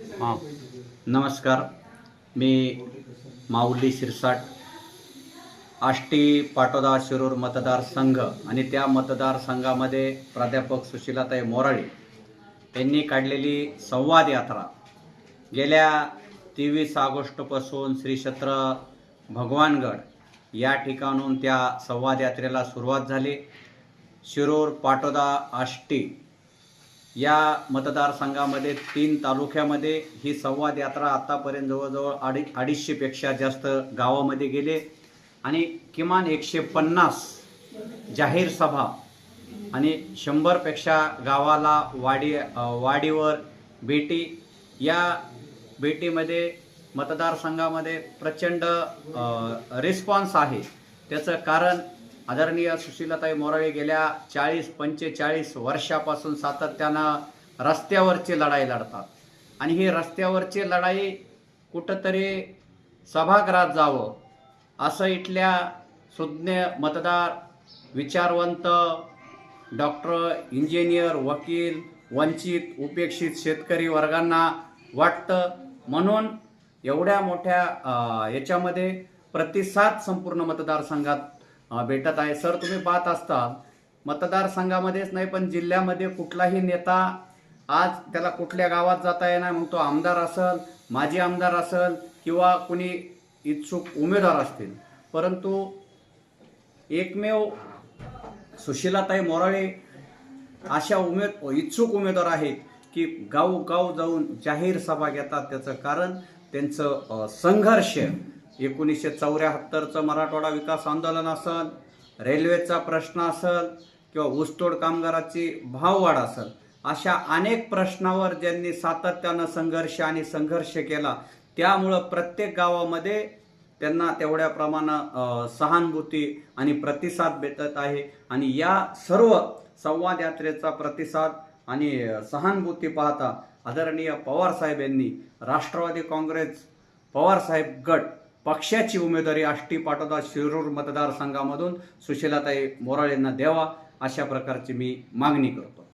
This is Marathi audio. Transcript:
हां. नमस्कार. मी माऊली शिरसाट. आष्टी पाटोदा शिरूर मतदारसंघ आणि त्या मतदारसंघामध्ये प्राध्यापक सुशीलाताई मोराळे यांनी काढलेली संवाद यात्रा गेल्या तेवीस ऑगस्टपासून श्री क्षेत्र भगवानगड या ठिकाणून त्या संवाद यात्रेला सुरुवात झाली. शिरूर पाटोदा आष्टी या मतदारसंघामध्ये तीन तालुक्यामध्ये ही संवाद यात्रा आतापर्यंत जवळजवळ अडी अडीचशेपेक्षा जास्त गावामध्ये गेले. आणि किमान एकशे पन्नास जाहीर सभा आणि शंभरपेक्षा गावाला वाडी वाडीवर भेटी. या भेटीमध्ये मतदारसंघामध्ये प्रचंड रिस्पॉन्स आहे. त्याचं कारण आदरणीय सुशीलाताई मोराळे गेल्या चाळीस पंचेचाळीस वर्षापासून सातत्यानं रस्त्यावरची लढाई लढतात. आणि ही रस्त्यावरची लढाई कुठंतरी सभागृहात जावं असं इथल्या सुज्ञ मतदार विचारवंत डॉक्टर इंजिनियर वकील वंचित उपेक्षित शेतकरी वर्गांना वाटतं. म्हणून एवढ्या मोठ्या याच्यामध्ये प्रतिसाद संपूर्ण मतदारसंघात भेटत आहे. सर तुम्ही पाहत असता मतदारसंघामध्येच नाही पण जिल्ह्यामध्ये कुठलाही नेता आज त्याला कुठल्या गावात जाता येणार मग तो आमदार असेल माजी आमदार असेल किंवा कुणी इच्छुक उमेदवार असतील. परंतु एकमेव सुशीलाताई मोराळे अशा उमेद इच्छुक उमेदवार आहेत की गाव गाव जाऊन जाहीर सभा घेतात. त्याचं कारण त्यांचं संघर्ष एकोणीसशे चौऱ्याहत्तरचं मराठवाडा विकास आंदोलन असेल रेल्वेचा प्रश्न असेल किंवा ऊसतोड कामगाराची भाववाढ असेल अशा अनेक प्रश्नावर ज्यांनी सातत्यानं संघर्ष आणि संघर्ष केला त्यामुळं प्रत्येक गावामध्ये त्यांना तेवढ्या प्रमाणात सहानुभूती आणि प्रतिसाद भेटत आहे. आणि या सर्व संवाद यात्रेचा प्रतिसाद आणि सहानुभूती पाहता आदरणीय पवारसाहेब यांनी राष्ट्रवादी काँग्रेस पवारसाहेब गट पक्षाची उमेदवारी आष्टी पाटोदा शिरूर मतदारसंघामधून सुशीलाताई मोराळेंना द्यावा अशा प्रकारची मी मागणी करतो.